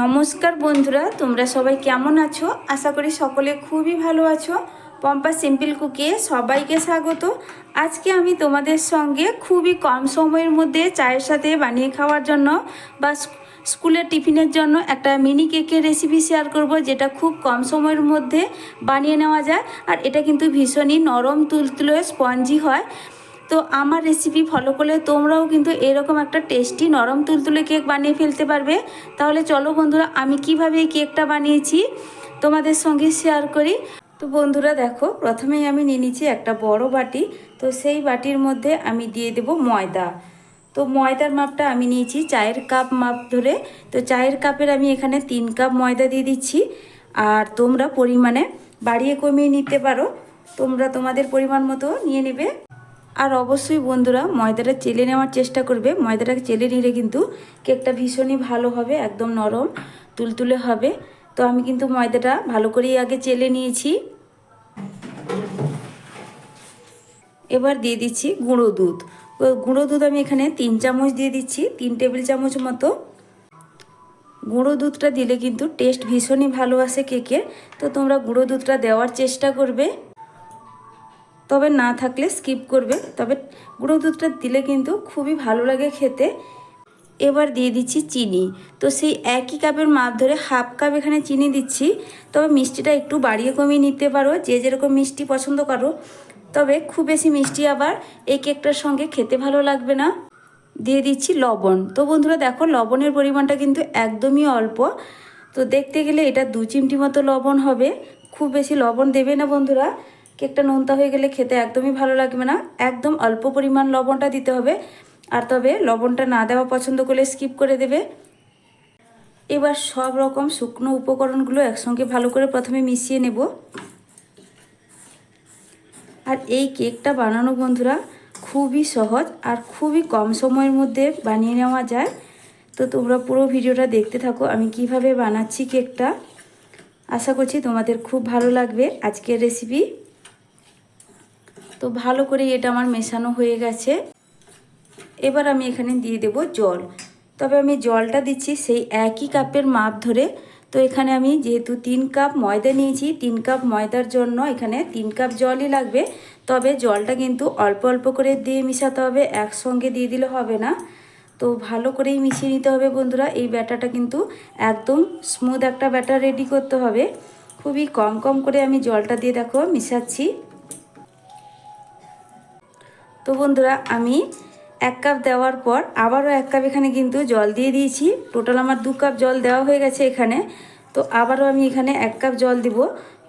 নমস্কার বন্ধুরা, তোমরা সবাই কেমন আছো? আশা করি সকলে খুবই ভালো আছো। পম্পা সিম্পল কুকে সবাইকে স্বাগত। আজকে আমি তোমাদের সঙ্গে খুবই কম সময়ের মধ্যে চায়ের সাথে বানিয়ে খাওয়ার জন্য বা স্কুলের টিফিনের জন্য একটা মিনি কেকের রেসিপি শেয়ার করব, যেটা খুব কম সময়ের মধ্যে বানিয়ে নেওয়া যায়। আর এটা কিন্তু ভীষণই নরম, তুলতুলে স্পঞ্জি হয়। তো আমার রেসিপি ফলো করলে তোমরাও কিন্তু এরকম একটা টেস্টি নরম তুলতুলে কেক বানিয়ে ফেলতে পারবে। তাহলে চলো বন্ধুরা, আমি কীভাবে এই কেকটা বানিয়েছি তোমাদের সঙ্গে শেয়ার করি। তো বন্ধুরা দেখো, প্রথমেই আমি নিয়ে নিচ্ছি একটা বড় বাটি। তো সেই বাটির মধ্যে আমি দিয়ে দেব ময়দা। তো ময়দার মাপটা আমি নিয়েছি চায়ের কাপ মাপ ধরে। তো চায়ের কাপের আমি এখানে তিন কাপ ময়দা দিয়ে দিচ্ছি। আর তোমরা পরিমাণে বাড়িয়ে কমিয়ে নিতে পারো। তোমরা তোমাদের পরিমাণ মতো নিয়ে নেবে। আর অবশ্যই বন্ধুরা, ময়দাটা চেলে নেওয়ার চেষ্টা করবে। ময়দাটাকে চেলে নিলে কিন্তু কেকটা ভীষণই ভালো হবে, একদম নরম, তুলতুলে হবে। তো আমি কিন্তু ময়দাটা ভালো করেই আগে চেলে নিয়েছি। এবার দিয়ে দিচ্ছি গুঁড়ো দুধ। গুঁড়ো দুধ আমি এখানে তিন চামচ দিয়ে দিচ্ছি, তিন টেবিল চামচ মতো। গুঁড়ো দুধটা দিলে কিন্তু টেস্ট ভীষণই ভালো আসে কেকের তো তোমরা গুঁড়ো দুধটা দেওয়ার চেষ্টা করবে। তবে না থাকলে স্কিপ করবে। তবে গুঁড়ো দুধটা দিলে কিন্তু খুবই ভালো লাগে খেতে। এবার দিয়ে দিচ্ছি চিনি। তো সেই একই কাপের মাপ ধরে হাফ কাপ এখানে চিনি দিচ্ছি। তবে মিষ্টিটা একটু বাড়িয়ে কমিয়ে নিতে পারো, যে যেরকম মিষ্টি পছন্দ করো। তবে খুব বেশি মিষ্টি আবার এই কেকটার সঙ্গে খেতে ভালো লাগবে না। দিয়ে দিচ্ছি লবণ। তো বন্ধুরা দেখো, লবণের পরিমাণটা কিন্তু একদমই অল্প। তো দেখতে গেলে এটা দু চিমটি মতো লবণ হবে। খুব বেশি লবণ দেবে না বন্ধুরা। কেকটা নোনতা হয়ে গেলে খেতে একদমই ভালো লাগবে না। একদম অল্প পরিমাণ লবণটা দিতে হবে। আর তবে লবণটা না দেওয়া পছন্দ করলে স্কিপ করে দেবে। এবার সব রকম শুকনো উপকরণগুলো একসঙ্গে ভালো করে প্রথমে মিশিয়ে নেব। আর এই কেকটা বানানো বন্ধুরা খুবই সহজ আর খুবই কম সময়ের মধ্যে বানিয়ে নেওয়া যায়। তো তোমরা পুরো ভিডিওটা দেখতে থাকো আমি কীভাবে বানাচ্ছি কেকটা। আশা করছি তোমাদের খুব ভালো লাগবে আজকের রেসিপি তো ভালো করে এটা আমার মেশানো হয়ে গেছে। এবার আমি এখানে দিয়ে দেব জল। তবে আমি জলটা দিচ্ছি সেই একই কাপের মাপ ধরে। তো এখানে আমি যেহেতু তিন কাপ ময়দা নিয়েছি, তিন কাপ ময়দার জন্য এখানে তিন কাপ জলই লাগবে। তবে জলটা কিন্তু অল্প অল্প করে দিয়ে মিশাতে হবে, একসঙ্গে দিয়ে দিলে হবে না। তো ভালো করেই মিশিয়ে নিতে হবে বন্ধুরা, এই ব্যাটাটা কিন্তু একদম স্মুথ একটা ব্যাটার রেডি করতে হবে। খুবই কম কম করে আমি জলটা দিয়ে দেখো মিশাচ্ছি। তো বন্ধুরা, আমি এক কাপ দেওয়ার পর আবারও এক কাপ এখানে কিন্তু জল দিয়ে দিয়েছি। টোটাল আমার দু কাপ জল দেওয়া হয়ে গেছে এখানে। তো আবারও আমি এখানে এক কাপ জল দিব।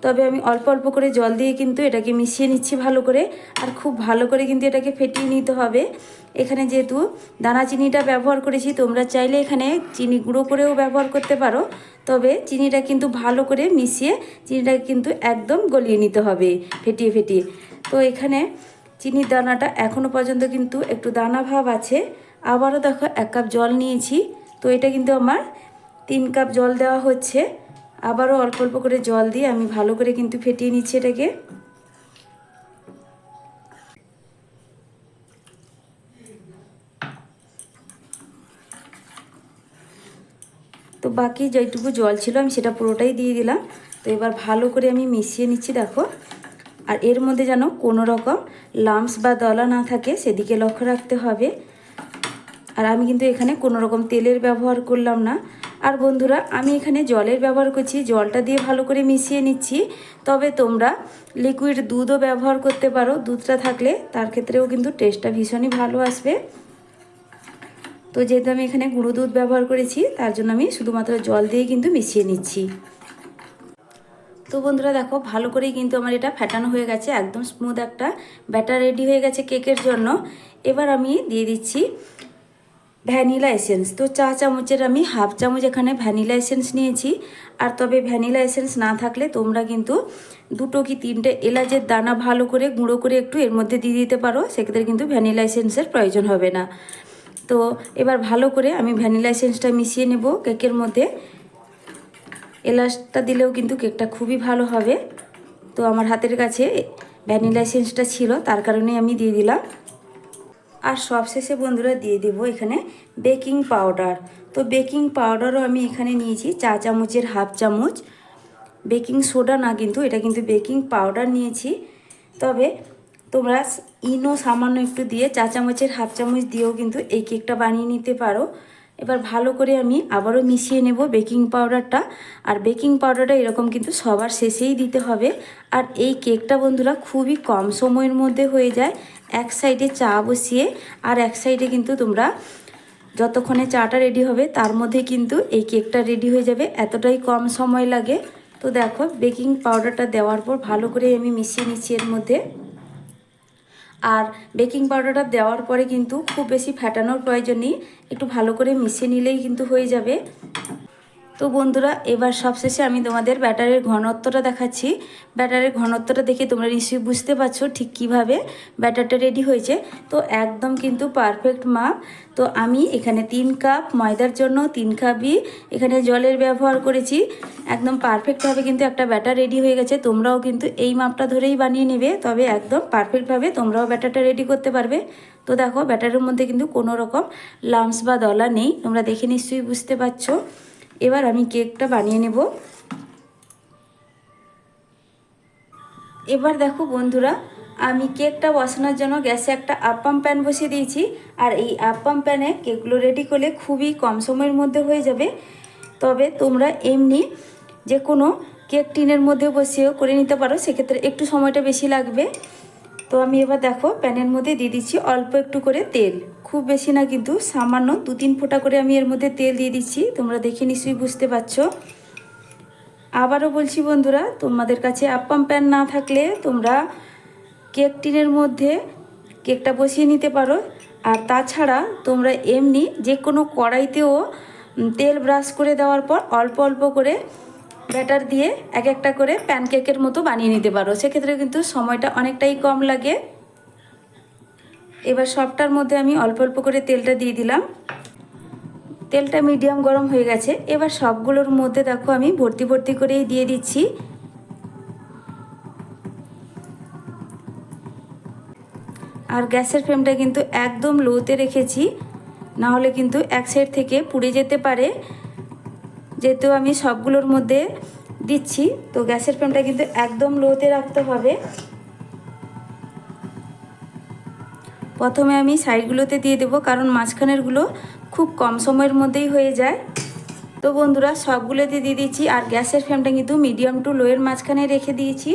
তবে আমি অল্প অল্প করে জল দিয়ে কিন্তু এটাকে মিশিয়ে নিচ্ছি ভালো করে। আর খুব ভালো করে কিন্তু এটাকে ফেটিয়ে নিতে হবে। এখানে যেহেতু দানা চিনিটা ব্যবহার করেছি, তোমরা চাইলে এখানে চিনি গুঁড়ো করেও ব্যবহার করতে পারো। তবে চিনিটা কিন্তু ভালো করে মিশিয়ে চিনিটাকে কিন্তু একদম গলিয়ে নিতে হবে, ফেটিয়ে ফেটিয়ে। তো এখানে চিনির দানাটা এখনও পর্যন্ত কিন্তু একটু দানা ভাব আছে। আবারও দেখো এক কাপ জল নিয়েছি। তো এটা কিন্তু আমার তিন কাপ জল দেওয়া হচ্ছে। আবারও অল্প অল্প করে জল দিয়ে আমি ভালো করে কিন্তু ফেটিয়ে নিচ্ছি এটাকে। তো বাকি যেটুকু জল ছিল আমি সেটা পুরোটাই দিয়ে দিলাম। তো এবার ভালো করে আমি মিশিয়ে নিচ্ছি, দেখো। আর এর মধ্যে যেন কোনো রকম লাম্পস বা দলা না থাকে, সেদিকে লক্ষ্য রাখতে হবে। আর আমি কিন্তু এখানে কোনো রকম তেলের ব্যবহার করলাম না। আর বন্ধুরা, আমি এখানে জলের ব্যবহার করছি, জলটা দিয়ে ভালো করে মিশিয়ে নিচ্ছি। তবে তোমরা লিকুইড দুধও ব্যবহার করতে পারো, দুধটা থাকলে তার ক্ষেত্রেও কিন্তু টেস্টটা ভীষণই ভালো আসবে। তো যেহেতু আমি এখানে গুঁড়ো দুধ ব্যবহার করেছি, তার জন্য আমি শুধুমাত্র জল দিয়ে কিন্তু মিশিয়ে নিচ্ছি। তো বন্ধুরা দেখো, ভালো করেই কিন্তু আমার এটা ফ্যাটানো হয়ে গেছে, একদম স্মুথ একটা ব্যাটার রেডি হয়ে গেছে কেকের জন্য। এবার আমি দিয়ে দিচ্ছি ভ্যানিলা এসেন্স তো চা চামচের আমি হাফ চামচ এখানে ভ্যানিলা এসেন্স নিয়েছি। আর তবে ভ্যানিলা এসেন্স না থাকলে তোমরা কিন্তু দুটো কি তিনটে এলাচের দানা ভালো করে গুঁড়ো করে একটু এর মধ্যে দিয়ে দিতে পারো, সেক্ষেত্রে কিন্তু ভ্যানিলা এসেন্সের প্রয়োজন হবে না। তো এবার ভালো করে আমি ভ্যানিলা এসেন্সটা মিশিয়ে নেব কেকের মধ্যে। এলাচটা দিলেও কিন্তু কেকটা খুবই ভালো হবে। তো আমার হাতের কাছে ভ্যানিলা এসেন্সটা ছিল, তার কারণেই আমি দিয়ে দিলাম। আর সবশেষে বন্ধুরা দিয়ে দেব এখানে বেকিং পাউডার। তো বেকিং পাউডারও আমি এখানে নিয়েছি, চা চামচের হাফ চামচ। বেকিং সোডা না কিন্তু, এটা কিন্তু বেকিং পাউডার নিয়েছি। তবে তোমরা ইনো সামান্য একটু দিয়ে চা চামচের হাফ চামচ দিয়েও কিন্তু এই কেকটা বানিয়ে নিতে পারো। এবার ভালো করে আমি আবারও মিশিয়ে নেব বেকিং পাউডারটা। আর বেকিং পাউডারটা এরকম কিন্তু সবার শেষেই দিতে হবে। আর এই কেকটা বন্ধুরা খুবই কম সময়ের মধ্যে হয়ে যায়, এক সাইডে চা বসিয়ে আর এক সাইডে কিন্তু তোমরা যতক্ষণে চাটা রেডি হবে তার মধ্যে কিন্তু এই কেকটা রেডি হয়ে যাবে। এতটাই কম সময় লাগে। তো দেখো, বেকিং পাউডারটা দেওয়ার পর ভালো করে আমি মিশিয়ে নিচ্ছি এর মধ্যে। আর বেকিং পাউডারটা দেওয়ার পরে কিন্তু খুব বেশি ফ্যাটানোর প্রয়োজন নেই। একটু ভালো করে মিশিয়ে নিলেই কিন্তু হয়ে যাবে। তো বন্ধুরা, এবার সবশেষে আমি তোমাদের ব্যাটারের ঘনত্বটা দেখাচ্ছি। ব্যাটারের ঘনত্বটা দেখে তোমরা নিশ্চয়ই বুঝতে পারছ ঠিক কীভাবে ব্যাটারটা রেডি হয়েছে। তো একদম কিন্তু পারফেক্ট মাপ তো আমি এখানে তিন কাপ ময়দার জন্য তিন কাপই এখানে জলের ব্যবহার করেছি। একদম পারফেক্টভাবে কিন্তু একটা ব্যাটার রেডি হয়ে গেছে। তোমরাও কিন্তু এই মাপটা ধরেই বানিয়ে নেবে। তবে একদম পারফেক্টভাবে তোমরাও ব্যাটারটা রেডি করতে পারবে। তো দেখো, ব্যাটারের মধ্যে কিন্তু কোনো রকম লামস বা দলা নেই। তোমরা দেখে নিশ্চয়ই বুঝতে পারছ। এবার আমি কেকটা বানিয়ে নেব। এবার দেখো বন্ধুরা, আমি কেকটা বসানোর জন্য গ্যাসে একটা আপ্পাম প্যান বসিয়ে দিয়েছি, আর এই আপ্পাম প্যানে কেকগুলো রেডি করলে খুবই কম সময়ের মধ্যে হয়ে যাবে। তবে তোমরা এমনি যে কোনো কেক টিনের মধ্যে বসিয়েও করে নিতে পারো, সেক্ষেত্রে একটু সময়টা বেশি লাগবে। তো আমি এবার দেখো প্যানের মধ্যে দিয়ে দিচ্ছি অল্প একটু করে তেল। খুব বেশি না, কিন্তু সামান্য দু তিন ফোঁটা করে আমি এর মধ্যে তেল দিয়ে দিচ্ছি। তোমরা দেখে নিশ্চয়ই বুঝতে পারছ। আবারও বলছি বন্ধুরা, তোমাদের কাছে আপ্পাম প্যান না থাকলে তোমরা কেক টিনের মধ্যে কেকটা বসিয়ে নিতে পারো। আর তাছাড়া তোমরা এমনি যে কোনো কড়াইতেও তেল ব্রাশ করে দেওয়ার পর অল্প অল্প করে ব্যাটার দিয়ে এক একটা করে প্যানকেকের মতো বানিয়ে নিতে পারো। সেক্ষেত্রে কিন্তু সময়টা অনেকটাই কম লাগে। এবার সবটার মধ্যে আমি অল্প অল্প করে তেলটা দিয়ে দিলাম। তেলটা মিডিয়াম গরম হয়ে গেছে। এবার সবগুলোর মধ্যে দেখো আমি ভর্তি ভর্তি করেই দিয়ে দিচ্ছি। আর গ্যাসের ফ্লেমটা কিন্তু একদম লোতে রেখেছি। না হলে কিন্তু এক সাইড থেকে পুড়ে যেতে পারে। যেহেতু আমি সবগুলোর মধ্যে দিচ্ছি, তো গ্যাসের ফ্লেমটা কিন্তু একদম লোতে রাখতে হবে। প্রথমে আমি সাইডগুলোতে দিয়ে দেবো, কারণ মাঝখানেরগুলো খুব কম সময়ের মধ্যেই হয়ে যায়। তো বন্ধুরা, সবগুলোতে দিয়ে দিচ্ছি, আর গ্যাসের ফ্লেমটা কিন্তু মিডিয়াম টু লোয়ের মাঝখানে রেখে দিয়েছি।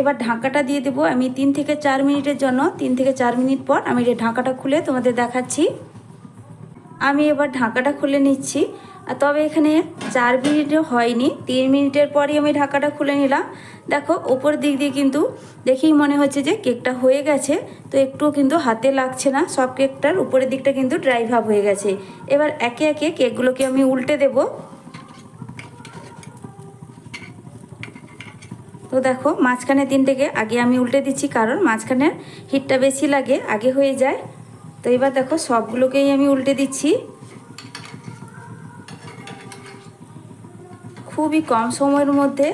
এবার ঢাকাটা দিয়ে দেবো, আমি তিন থেকে চার মিনিটের জন্য, তিন থেকে চার মিনিট পর আমি ঢাকাটা খুলে তোমাদের দেখাচ্ছি। আমি এবার ঢাকাটা খুলে নিচ্ছি। তবে এখানে চার মিনিটও হয়নি, তিন মিনিটের পরই আমি ঢাকাটা খুলে নিলাম। দেখো, ওপর দিক দিয়ে কিন্তু দেখেই মনে হচ্ছে যে কেকটা হয়ে গেছে, তো একটুও কিন্তু হাতে লাগছে না। সব কেকটার উপরের দিকটা কিন্তু ড্রাই ভাব হয়ে গেছে। এবার একে একে কেকগুলোকে আমি উল্টে দেব। তো দেখো, মাঝখানে তিনটেকে আগে আমি উল্টে দিচ্ছি, কারণ মাঝখানের হিটটা বেশি লাগে, আগে হয়ে যায়। তো এবার দেখো, সবগুলোকেই আমি উল্টে দিচ্ছি। খুবই কম সময়ের মধ্যে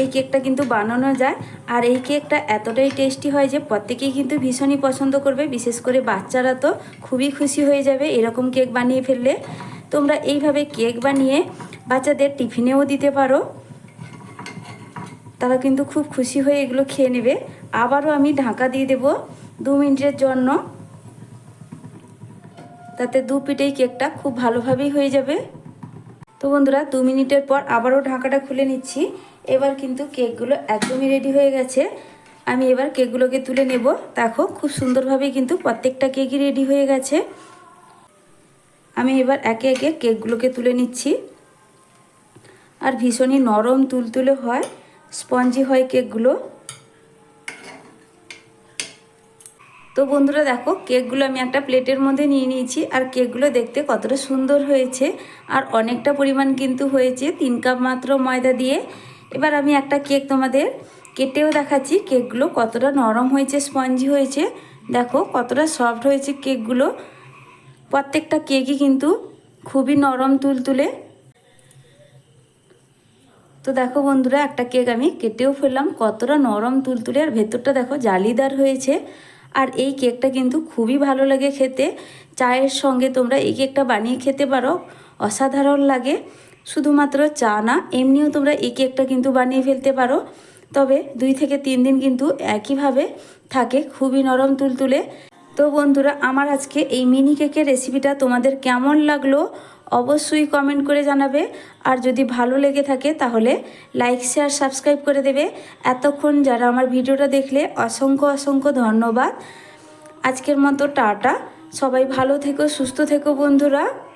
এই কেকটা কিন্তু বানানো যায়। আর এই কেকটা এতটাই টেস্টি হয় যে প্রত্যেকেই কিন্তু ভীষণই পছন্দ করবে, বিশেষ করে বাচ্চারা তো খুবই খুশি হয়ে যাবে এরকম কেক বানিয়ে ফেললে। তোমরা এইভাবে কেক বানিয়ে বাচ্চাদের টিফিনেও দিতে পারো। তারা কিন্তু খুব খুশি হয়ে এগুলো খেয়ে নেবে। আবারও আমি ঢাকা দিয়ে দেব দু মিনিটের জন্য। তাতে দু পিঠেই কেকটা খুব ভালোভাবেই হয়ে যাবে। তো বন্ধুরা, দু মিনিটের পর আবারও ঢাকাটা খুলে নিচ্ছি। এবার কিন্তু কেকগুলো একদমই রেডি হয়ে গেছে। আমি এবার কেকগুলোকে তুলে নেব। দেখো, খুব সুন্দরভাবে কিন্তু প্রত্যেকটা কেকই রেডি হয়ে গেছে। আমি এবার একে একে কেকগুলোকে তুলে নিচ্ছি। আর ভীষণই নরম, তুলতুলে হয়, স্পঞ্জি হয় কেকগুলো। তো বন্ধুরা দেখো, কেকগুলো আমি একটা প্লেটের মধ্যে নিয়ে নিয়েছি, আর কেকগুলো দেখতে কতটা সুন্দর হয়েছে, আর অনেকটা পরিমাণ কিন্তু হয়েছে, তিন কাপ মাত্র ময়দা দিয়ে। এবার আমি একটা কেক তোমাদের কেটেও দেখাচ্ছি, কেকগুলো কতটা নরম হয়েছে, স্পঞ্জি হয়েছে। দেখো, কতটা সফট হয়েছে কেকগুলো। প্রত্যেকটা কেকই কিন্তু খুবই নরম তুলতুলে। তো দেখো বন্ধুরা, একটা কেক আমি কেটেও ফেললাম, কতটা নরম তুলতুলে, আর ভেতরটা দেখো জালিদার হয়েছে। আর এই কেকটা কিন্তু খুবই ভালো লাগে খেতে। চায়ের সঙ্গে তোমরা এই কেকটা বানিয়ে খেতে পারো। অসাধারণ লাগে। শুধুমাত্র চা না, এমনিও তোমরা এই কেকটা কিন্তু বানিয়ে ফেলতে পারো। তবে দুই থেকে তিন দিন কিন্তু একইভাবে থাকে, খুবই নরম তুলতুলে। তো বন্ধুরা, আমার আজকে এই মিনি কেকের রেসিপিটা তোমাদের কেমন লাগল অবশ্যই কমেন্ট করে জানাবে। আর যদি ভালো লেগে থাকে তাহলে লাইক শেয়ার সাবস্ক্রাইব করে দেবে। এতক্ষণ যারা আমার ভিডিওটা দেখলে অসংখ্য অসংখ্য ধন্যবাদ। আজকের মতো টাটা। সবাই ভালো থেকো, সুস্থ থেকো বন্ধুরা।